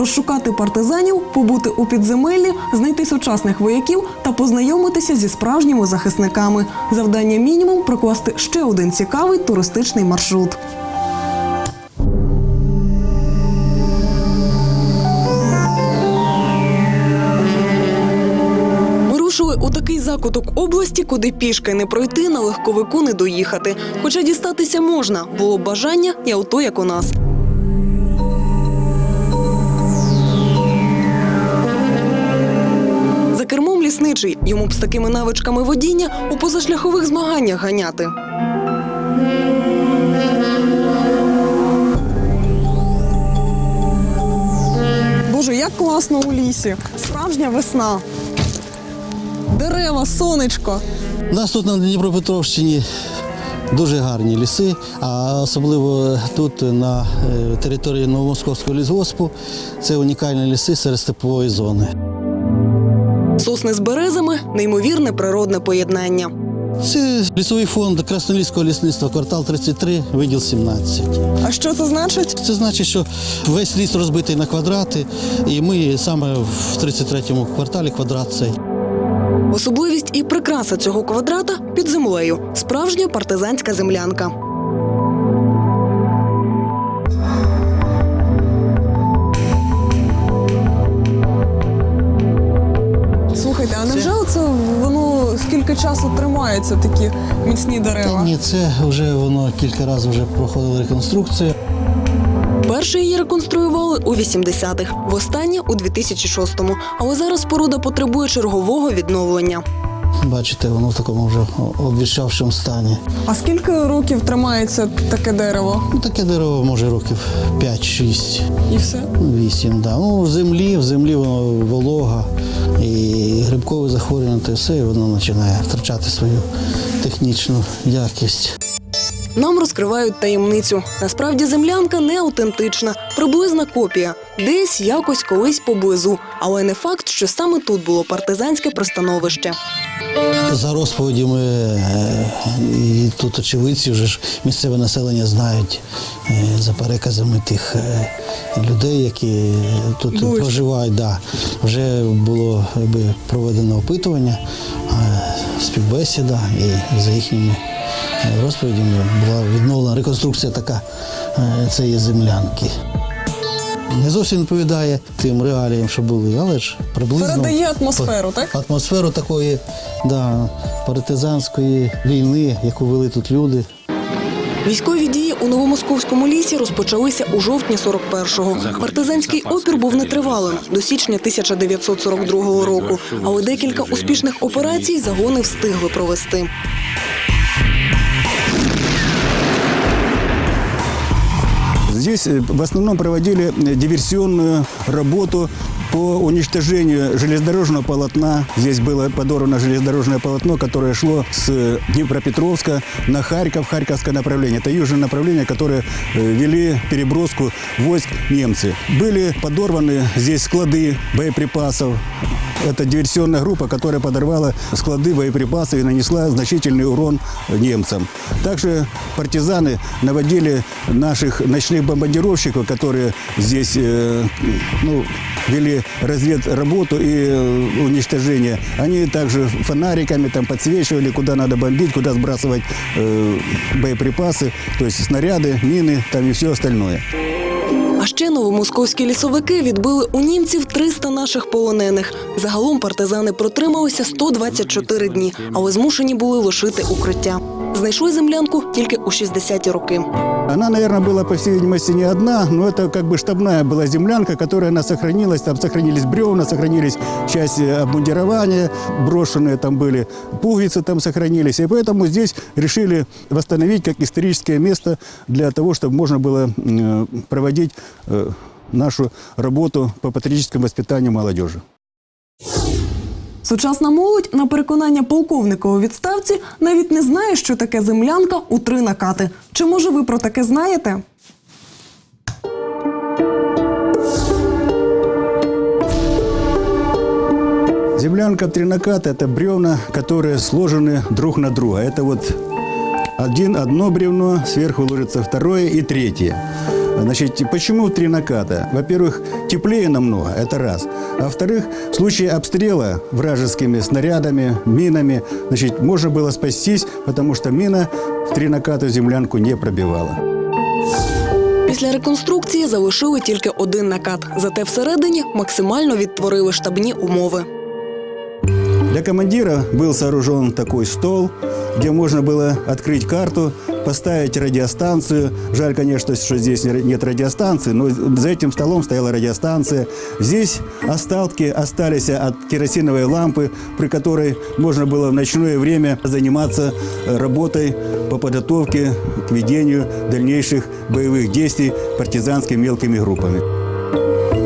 розшукати партизанів, побути у підземеллі, знайти сучасних вояків та познайомитися зі справжніми захисниками. Завдання мінімум прокласти ще один цікавий туристичний маршрут. У такий закуток області, куди пішки не пройти, на легковику не доїхати. Хоча дістатися можна, було б бажання і авто, як у нас. За лісничий йому б з такими навичками водіння у позашляхових змаганнях ганяти. Боже, як класно у лісі! Справжня весна. Дерева, сонечко. У нас тут на Дніпропетровщині дуже гарні ліси, а особливо тут на е, території Новомосковського лісгоспу це унікальні ліси серед степової зони. Сосни з березами неймовірне природне поєднання. Це лісовий фонд Красноліського лісництва, квартал 33, виділ 17. А що це значить? Це значить, що весь ліс розбитий на квадрати, і ми саме в 33-му кварталі квадрат цей. Особливість і прикраса цього квадрата під землею. Справжня партизанська землянка. Скільки часу тримаються такі міцні Та ні, це вже воно кілька разів вже проходила реконструкція. Перше її реконструювали у 80-х, востаннє у 2006-му. Але зараз споруда потребує чергового відновлення. Бачите, воно в такому вже обвіщавшому стані. А скільки років тримається таке дерево? Ну, таке дерево може років 5-6. І все? Ну, Вісім, да. Ну, в землі, в землі воно волога і грибкове захворювання, та все, і воно починає втрачати свою технічну якість. Нам розкривають таємницю. Насправді землянка не автентична, приблизна копія, десь якось колись поблизу. Але не факт, що саме тут було партизанське пристановище. За розповідями е, і тут очевидці вже ж місцеве населення знають е, за переказами тих е, людей, які тут Були. проживають. Да. Вже було якби, проведено опитування, співбесіда, і за їхніми розповідями була відновлена реконструкція така цієї землянки. Не зовсім відповідає тим реаліям, що були, але ж приблизно Передає атмосферу, так? атмосферу такої да, партизанської війни, яку вели тут люди. Військові дії у новомосковському лісі розпочалися у жовтні 41-го. Партизанський опір був нетривалим до січня 1942 року. Але декілька успішних операцій загони встигли провести. Здесь э, в основном проводили э, диверсионную работу по уничтожению железнодорожного полотна. Здесь было подорвано железнодорожное полотно, которое шло с Днепропетровска на Харьков, Харьковское направление. Это южное направление, которое э, вели переброску войск немцы. Были подорваны здесь склады боеприпасов. Это диверсионная группа, которая подорвала склады боеприпасов и нанесла значительный урон немцам. Также партизаны наводили наших ночных бомбардировщиков, которые здесь э, ну, вели разведработу и э, уничтожение. Они также фонариками там подсвечивали, куда надо бомбить, куда сбрасывать э, боеприпасы, то есть снаряды, мины там и все остальное. А ще новомосковські лісовики відбили у німців 300 наших полонених. Загалом партизани протрималися 124 дні, але змушені були лишити укриття. Знайшли землянку тільки у 60-ті роки. Она, наверное, была, по всей видимости, не одна, но это как бы штабная была землянка, которая она сохранилась. Там сохранились бревна, сохранились части обмундирования, брошенные там были, пуговицы там сохранились. И поэтому здесь решили восстановить как историческое место для того, чтобы можно было э, проводить э, нашу работу по патриотическому воспитанию молодежи. Сучасна молодь, на переконання полковника у відставці, навіть не знає, що таке землянка у три накати. Чи може ви про таке знаєте? Землянка в три наката – это бревна, которые сложены друг на друга. Это вот один, одно бревно, сверху ложится второе и третье. Значит, почему три наката? Во-первых, теплее намного, это раз. А во-вторых, в случае обстрела вражескими снарядами, минами, значит, можно было спастись, потому что мина в три наката землянку не пробивала. Після реконструкції залишили тільки один накат. Зате всередині максимально відтворили штабні умови. Для командира был сооружен такой стол, где можно было открыть карту, поставить радиостанцию. Жаль, конечно, что здесь нет радиостанции, но за этим столом стояла радиостанция. Здесь остатки остались от керосиновой лампы, при которой можно было в ночное время заниматься э, работой по подготовке к ведению дальнейших боевых действий партизанскими мелкими группами.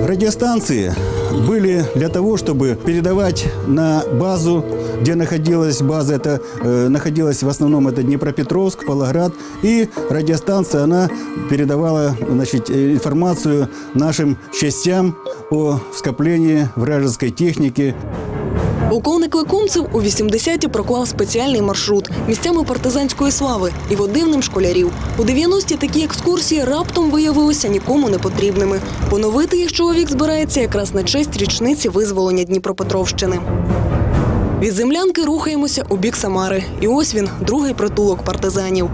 Радиостанции были для того, чтобы передавать на базу, где находилась база, это э, находилась в основном это Днепропетровск, Павлоград, и радиостанция, она передавала значит, э, информацию нашим частям о скоплении вражеской техники, Полковник Лекомцев у 80-ті проклав спеціальний маршрут місцями партизанської слави і водив ним школярів. У 90-ті такі екскурсії раптом виявилися нікому не потрібними. Поновити їх чоловік збирається якраз на честь річниці визволення Дніпропетровщини. Від землянки рухаємося у бік Самари. І ось він, другий притулок партизанів.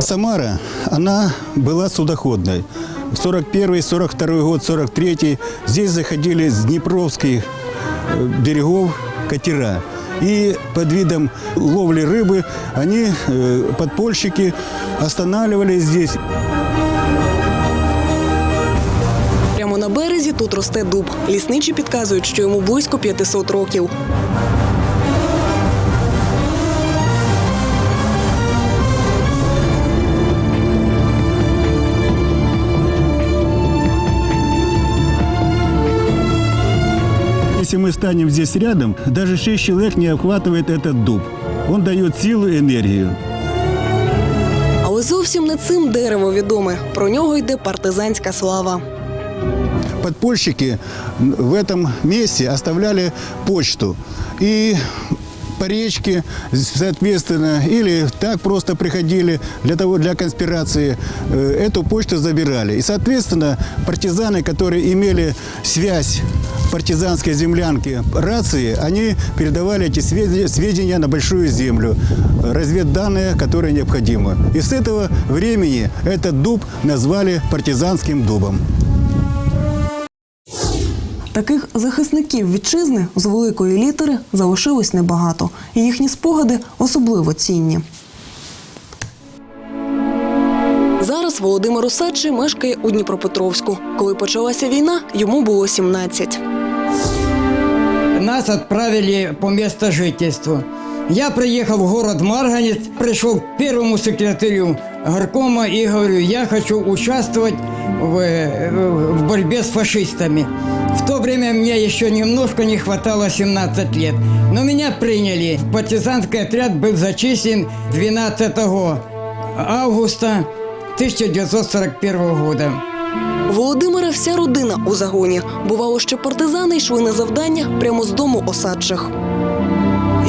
Самара, она была судоходной. 41 42 год, 43 здесь заходили с Днепровских э, берегов катера. И под видом ловли рыбы они, э, подпольщики, останавливались здесь. Прямо на березі тут росте дуб. Лісничі підказують, що йому близько 500 років. Если мы станем здесь рядом, даже 6 человек не охватывает этот дуб. Он дает силу и энергию. Але зовсім не цим дерево відоме. Про нього йде партизанська слава. подпольщики в этом месте оставляли почту. И по речке, соответственно, или так просто приходили для того, для конспирации, э, эту почту забирали. И, соответственно, партизаны, которые имели связь партизанской землянки рации, они передавали эти сведения, сведения на большую землю, разведданные, которые необходимы. И с этого времени этот дуб назвали партизанским дубом. Таких захисників вітчизни з великої літери залишилось небагато, і їхні спогади особливо цінні. Зараз Володимир Осадчий мешкає у Дніпропетровську. Коли почалася війна, йому було 17. Нас отправили по месту жительства. Я приехал в город Марганец, пришел к первому секретарю горкома и говорю, я хочу участвовать в, э, в борьбе с фашистами. В то время мне еще немножко не хватало 17 лет. Но меня приняли. Партизанский отряд был зачислен 12 августа 1941 года. Володимира вся родина у загоні. Бувало, що партизани йшли на завдання прямо з дому осадчих.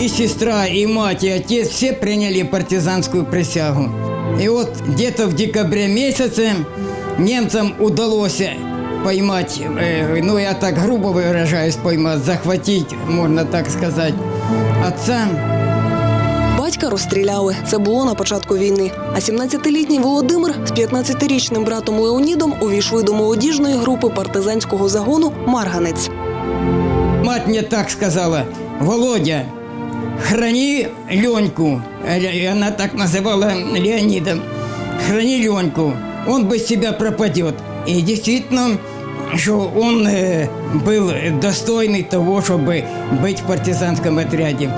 И сестра, и мать, и отец все приняли партизанскую присягу. И вот где-то в декабре месяце немцам удалось поймать, э, ну я так грубо выражаюсь, поймать, захватить, можно так сказать, отца. Батька розстріляли. Це було на початку війни. А 17-літній Володимир з 15-річним братом Леонідом увійшли до молодіжної групи партизанського загону Марганець. Мать мне так сказала, Володя, храни Леньку, Э, она так называла Леонидом, храни Леньку, он без тебя пропадет. И действительно, что он э, был достойный того, чтобы быть в партизанском отряде.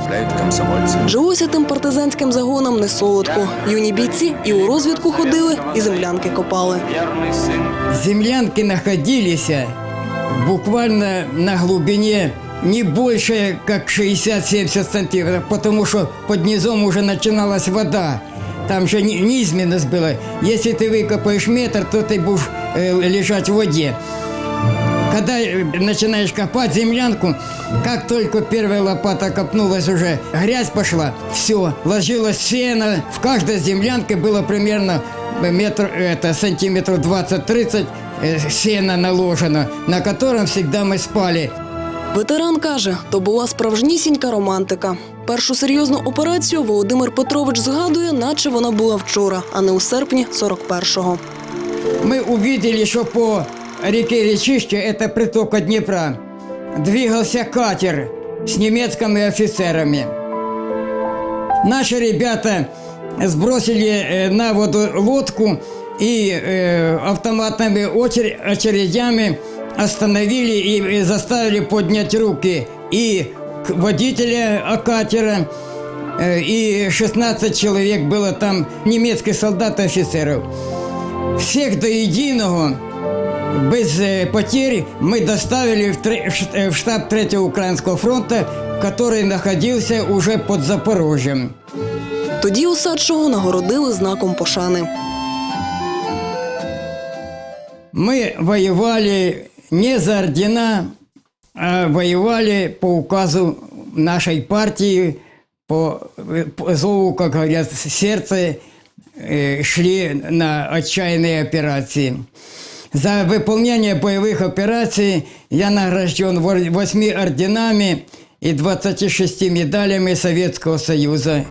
Жилося тим партизанським загонам не солодко. Юні бійці і у розвідку ходили, і землянки копали. Землянки находились буквально на глубине не больше, как 60-70 сантиметров, потому что под низом уже начиналась вода. Там же ни- низменность была. Если ты выкопаешь метр, то ты будешь э, лежать в воде. Когда э, начинаешь копать землянку, как только первая лопата копнулась уже, грязь пошла, все, ложилось сено. В каждой землянке было примерно метр, это, сантиметров 20-30 э, сена наложено, на котором всегда мы спали. Ветеран каже, то була справжнісінька романтика. Першу серйозну операцію Володимир Петрович згадує, наче вона була вчора, а не у серпні 41-го. Мы увидели, что по реке Речище, это притока Днепра, двигался катер с немецкими офицерами. Наши ребята сбросили э, на воду лодку и э, автоматными очер- очередями остановили и, и заставили поднять руки и водителя катера, э, и 16 человек было там немецких солдат и офицеров. Всех до единого, без э, потерь, мы доставили в, тре- ш- э, в штаб 3-го Украинского фронта, который находился уже под Запорожьем. Тоді усадшого нагородили знаком пошани. Мы воевали не за ордена, а воевали по указу нашей партии, по, э, по зову, как говорят, сердца, э, шли на отчаянные операции. За выполнение боевых операций я награжден вор- восьми орденами и 26 медалями Советского Союза.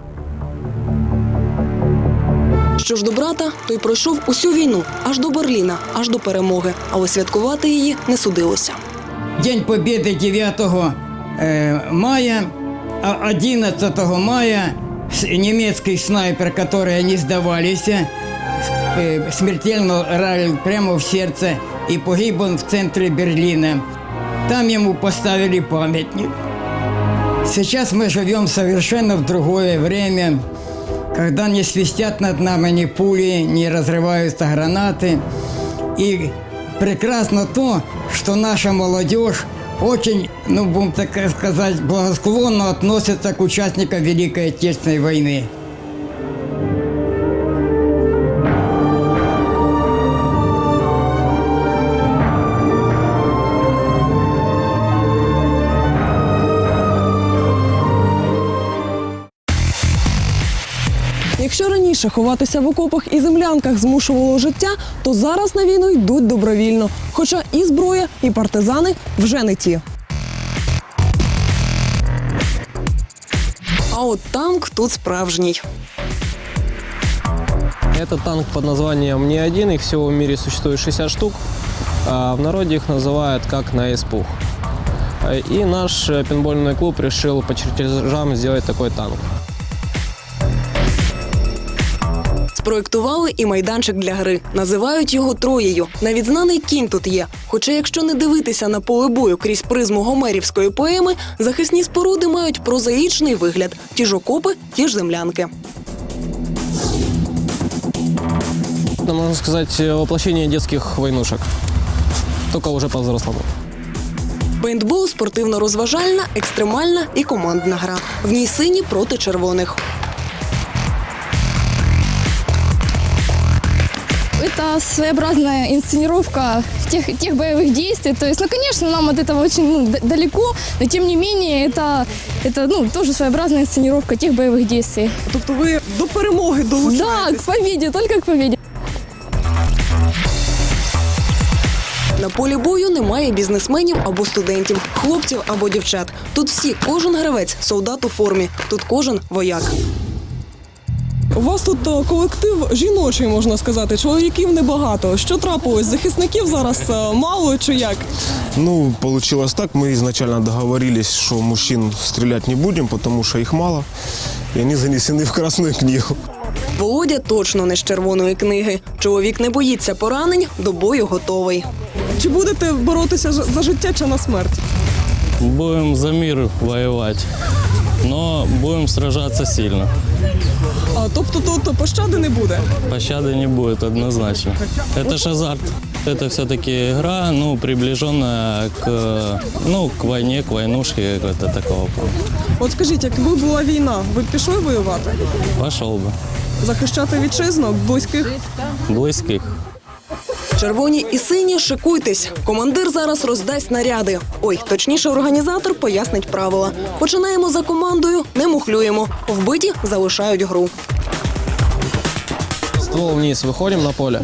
Що ж до брата, той пройшов усю війну аж до Берліна, аж до перемоги, але святкувати її не судилося. День Победы 9 э, мая, а 11 мая с- немецкий снайпер, который не сдавались, э, смертельно ранил прямо в сердце и погиб он в центре Берлина. Там ему поставили памятник. Сейчас мы живем совершенно в другое время, когда не свистят над нами ни пули, не разрываются гранаты. И прекрасно то, что наша молодежь очень, ну, будем так сказать, благосклонно относится к участникам Великой Отечественной войны. раніше ховатися в окопах і землянках змушувало життя, то зараз на війну йдуть добровільно. Хоча і зброя, і партизани вже не ті. А от танк тут справжній. Это танк под названием не один, их всего в мире существует 60 штук. А в народе их называют как на испух. Э, И наш э, пинбольный клуб решил по чертежам сделать такой танк. Спроєктували і майданчик для гри. Називають його Троєю. Навіть знаний кінь тут є. Хоча, якщо не дивитися на поле бою крізь призму гомерівської поеми, захисні споруди мають прозаїчний вигляд: ті ж окопи, ті ж землянки. Это, можно сказать, э, воплощение детских войнушек. Только уже по-взрослому. Пейнтбол спортивно-розважальна, екстремальна і командна гра. В ній сині проти червоних. Это своеобразная инсценировка тех, тех боевых действий. То есть, ну, конечно, нам от этого очень ну, д- далеко, но тем не менее это, это ну, тоже своеобразная инсценировка тех боевых действий. Тобто ви до перемоги Да, долучаєтесь? к победе, только к победе. На полі бою немає бізнесменів або студентів, хлопців або дівчат. Тут всі, кожен гравець, солдат у формі. Тут кожен вояк. У вас тут е, колектив жіночий, можна сказати. Чоловіків небагато. Що трапилось? Захисників зараз е, мало чи як? Ну, получилось так. Мы изначально договорились, что мужчин стрелять не будем, потому что их мало. И они занесены в Красную книгу. Володя точно не з червоної книги. Чоловік не боїться поранень, до бою готовий. Чи будете боротися ж- за життя чи на смерть? Будем за мир воевать, но будем сражаться сильно. А, тобто тут пощади не буде. Пощады не будет однозначно. Это ж азарт. Это все-таки игра, ну, приближенная к, ну, к войне, к войнушке, какого-то такого. плана. От скажіть, якби була війна, ви б пішли воювати? Пошел бы. Захищати вітчизну, близьких? Близких. Червоні і сині, шикуйтесь. Командир зараз роздасть наряди. Ой, точніше, організатор пояснить правила. Починаємо за командою, не мухлюємо. Вбиті залишають гру. ствол вниз, выходим на поле.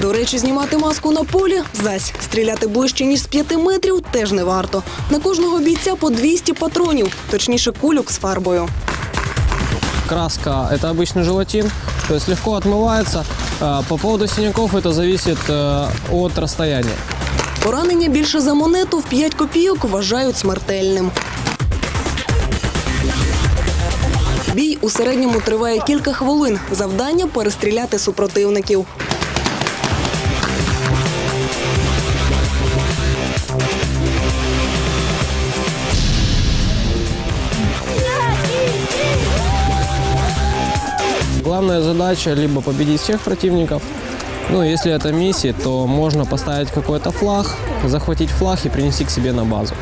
До речі, знімати маску на полі зась стріляти ближче ніж з 5 метрів теж не варто. На кожного бійця по 200 патронів, точніше кульок з фарбою. Краска – это обычный желатин, то есть легко отмывается. По поводу синяков это зависит э, от расстояния. Поранення більше за монету в 5 копійок вважають смертельним. Бій у середньому триває кілька хвилин. Завдання перестріляти супротивників. Главная задача либо победить всех противников, ну, если это миссия, то можно поставить какой-то флаг, захватить флаг и принести к себе на базу.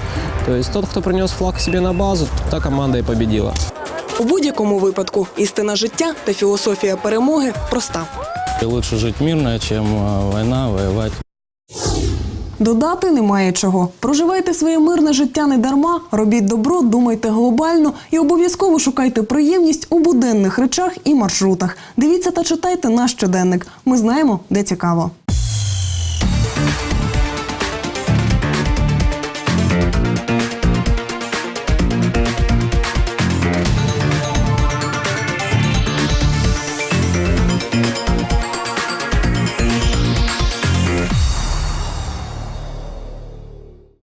То есть тот, кто принес флаг к себе на базу, та команда и победила. У будь-якому випадку істина життя та філософія перемоги проста. Лучше жити мирно, чем війна, война, воевать. Додати немає чого. Проживайте своє мирне життя не дарма, робіть добро, думайте глобально і обов'язково шукайте приємність у буденних речах і маршрутах. Дивіться та читайте наш щоденник. Ми знаємо, де цікаво.